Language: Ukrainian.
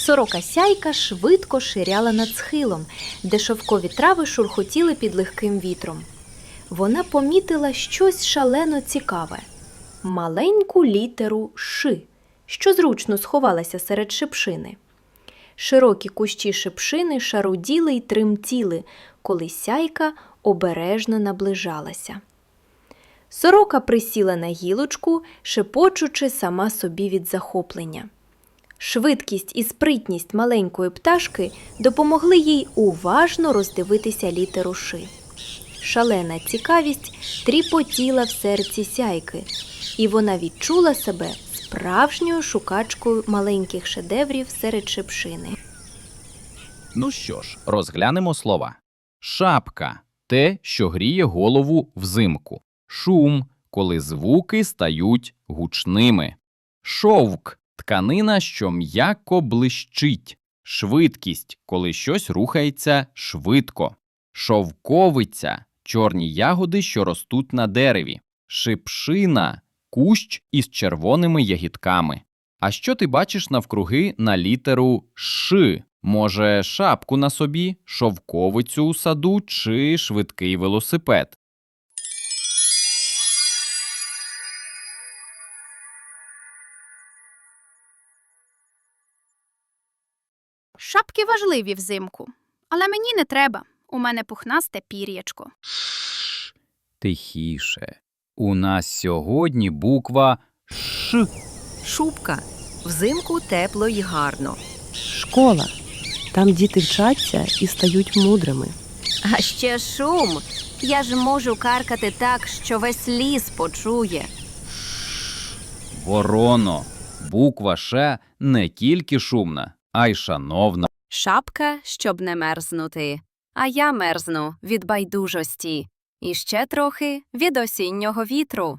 Сорока сяйка швидко ширяла над схилом, де шовкові трави шурхотіли під легким вітром. Вона помітила щось шалено цікаве маленьку літеру Ш, що зручно сховалася серед шипшини. Широкі кущі шипшини шаруділи й тремтіли, коли сяйка обережно наближалася. Сорока присіла на гілочку, шепочучи сама собі від захоплення. Швидкість і спритність маленької пташки допомогли їй уважно роздивитися літеру «Ши». Шалена цікавість тріпотіла в серці сяйки, і вона відчула себе справжньою шукачкою маленьких шедеврів серед шипшини. Ну що ж, розглянемо слова. Шапка те, що гріє голову взимку. Шум, коли звуки стають гучними. Шовк тканина, що м'яко блищить. Швидкість, коли щось рухається швидко. Шовковиця чорні ягоди, що ростуть на дереві. Шипшина кущ із червоними ягідками. А що ти бачиш навкруги на літеру Ш? Може, шапку на собі, шовковицю у саду чи швидкий велосипед? Шапки важливі взимку, але мені не треба. У мене пухнасте пір'ячко. Тихіше. У нас сьогодні буква Ш. Шубка. Взимку тепло й гарно. Школа. Там діти вчаться і стають мудрими. А ще шум. Я ж можу каркати так, що весь ліс почує. Вороно. Буква Ш не тільки шумна, а й шановна. Шапка, щоб не мерзнути. А я мерзну від байдужості. І ще трохи від осіннього вітру.